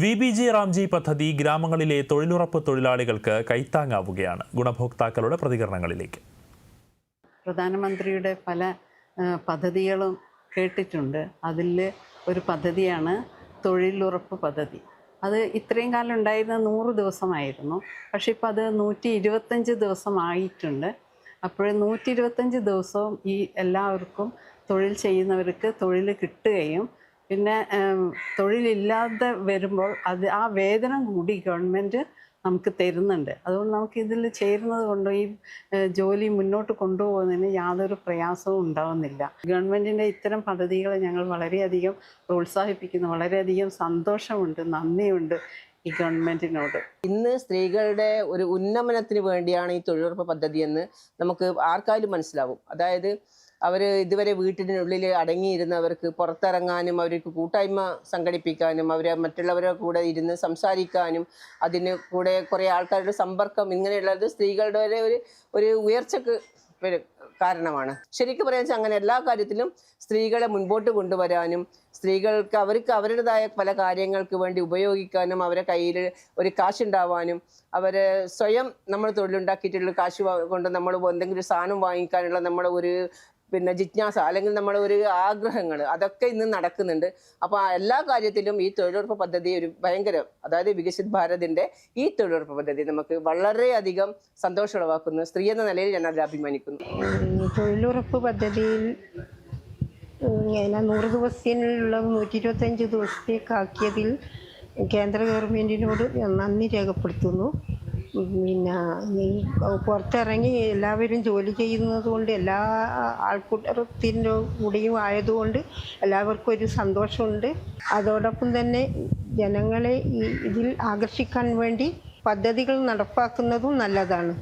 V B G Ramji പദ്ധതി ഗ്രാമങ്ങളിലെ തൊഴിലുറപ്പ് തൊഴിലാളികൾക്ക് കൈത്താങ്ങാവുകയാണ്. ഗുണഭോക്താക്കളുടെ പ്രതികരണങ്ങളിലേക്ക്. പ്രധാനമന്ത്രിയുടെ പല പദ്ധതികളും കേട്ടിട്ടുണ്ട്. അതിൽ ഒരു പദ്ധതിയാണ് തൊഴിലുറപ്പ് പദ്ധതി. അത് ഇത്രയും കാലം ഉണ്ടായിരുന്ന നൂറ് ദിവസമായിരുന്നു. പക്ഷേ ഇപ്പോൾ അത് നൂറ്റി ഇരുപത്തഞ്ച് ദിവസമായിട്ടുണ്ട്. അപ്പോൾ നൂറ്റി ഇരുപത്തഞ്ച് ദിവസവും ഈ എല്ലാവർക്കും തൊഴിൽ ചെയ്യുന്നവർക്ക് തൊഴിൽ കിട്ടുകയും പിന്നെ തൊഴിലില്ലാതെ വരുമ്പോൾ അത് ആ വേതനം കൂടി ഗവൺമെന്റ് നമുക്ക് തരുന്നുണ്ട്. അതുകൊണ്ട് നമുക്ക് ഇതിൽ ചേരുന്നത് കൊണ്ട് ഈ ജോലി മുന്നോട്ട് കൊണ്ടുപോകുന്നതിന് യാതൊരു പ്രയാസവും ഉണ്ടാവുന്നില്ല. ഗവൺമെന്റിന്റെ ഇത്തരം പദ്ധതികൾ ഞങ്ങൾ വളരെയധികം പ്രോത്സാഹിപ്പിക്കുന്നു. വളരെയധികം സന്തോഷമുണ്ട് നന്ദിയുണ്ട് ഈ ഗവൺമെന്റിനോട് ഇന്ന് സ്ത്രീകളുടെ ഒരു ഉന്നമനത്തിന് വേണ്ടിയാണ് ഈ തൊഴിലുറപ്പ് പദ്ധതി എന്ന് നമുക്ക് ആർക്കായാലും മനസ്സിലാവും. അതായത് അവർ ഇതുവരെ വീട്ടിനുള്ളിൽ അടങ്ങിയിരുന്നവർക്ക് പുറത്തിറങ്ങാനും അവർക്ക് കൂട്ടായ്മ സംഘടിപ്പിക്കാനും അവർ മറ്റുള്ളവരുടെ കൂടെ ഇരുന്ന് സംസാരിക്കാനും അതിന് കൂടെ കുറേ ആൾക്കാരുടെ സമ്പർക്കം ഇങ്ങനെയുള്ളത് സ്ത്രീകളുടെ വരെ ഒരു ഒരു ഉയർച്ചക്ക് കാരണമാണ്. ശരിക്കും പറയാൻ വെച്ചാൽ അങ്ങനെ എല്ലാ കാര്യത്തിലും സ്ത്രീകളെ മുൻപോട്ട് കൊണ്ടുവരാനും സ്ത്രീകൾക്ക് അവർക്ക് അവരുടേതായ പല കാര്യങ്ങൾക്ക് വേണ്ടി ഉപയോഗിക്കാനും അവരെ കയ്യിൽ ഒരു കാശുണ്ടാവാനും അവരെ സ്വയം നമ്മൾ തൊഴിലുണ്ടാക്കിയിട്ടുള്ള കാശ് കൊണ്ട് നമ്മൾ എന്തെങ്കിലും സാധനം വാങ്ങിക്കാനുള്ള നമ്മുടെ ഒരു പിന്നെ ജിജ്ഞാസ അല്ലെങ്കിൽ നമ്മൾ ഒരു ആഗ്രഹങ്ങൾ അതൊക്കെ ഇന്ന് നടക്കുന്നുണ്ട്. അപ്പോൾ എല്ലാ കാര്യത്തിലും ഈ തൊഴിലുറപ്പ് പദ്ധതി ഒരു ഭയങ്കര അതായത് വികസിത് ഭാരതിന്റെ ഈ തൊഴിലുറപ്പ് പദ്ധതി നമുക്ക് വളരെയധികം സന്തോഷം ഉളവാക്കുന്നു സ്ത്രീ എന്ന നിലയിൽ ഞാൻ അതിൽ അഭിമാനിക്കുന്നു. തൊഴിലുറപ്പ് പദ്ധതിയിൽ ഞാൻ നൂറ് ദിവസത്തിനുള്ള നൂറ്റി ഇരുപത്തഞ്ച് ദിവസത്തേക്കാക്കിയതിൽ കേന്ദ്ര ഗവൺമെന്റിനോട് ഞാൻ നന്ദി രേഖപ്പെടുത്തുന്നു. പിന്നെ ഈ പുറത്തിറങ്ങി എല്ലാവരും ജോലി ചെയ്യുന്നത് കൊണ്ട് എല്ലാ ആൾക്കൂട്ടത്തിന്റെ കൂടെയും ആയതുകൊണ്ട് എല്ലാവർക്കും ഒരു സന്തോഷമുണ്ട്. അതോടൊപ്പം തന്നെ ജനങ്ങളെ ഈ ഇതിൽ ആകർഷിക്കാൻ വേണ്ടി പദ്ധതികൾ നടപ്പാക്കുന്നതും നല്ലതാണ്.